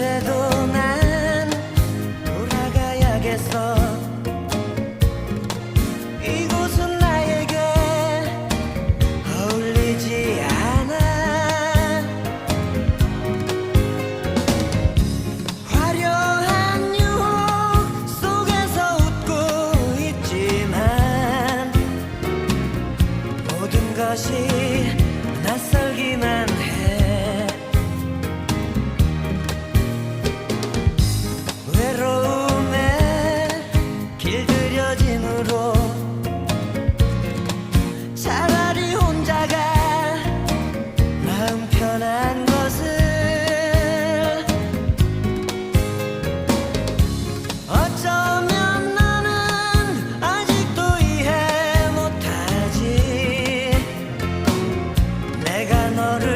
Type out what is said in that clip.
도 난 돌아가야겠어. 이곳은 나에게 어울리지 않아. 화려한 유혹 속에서 웃고 있지만 모든 것이 낯설 차라리 혼자가 마음 편한 것을. 어쩌면 나는 아직도 이해 못하지. 내가 너를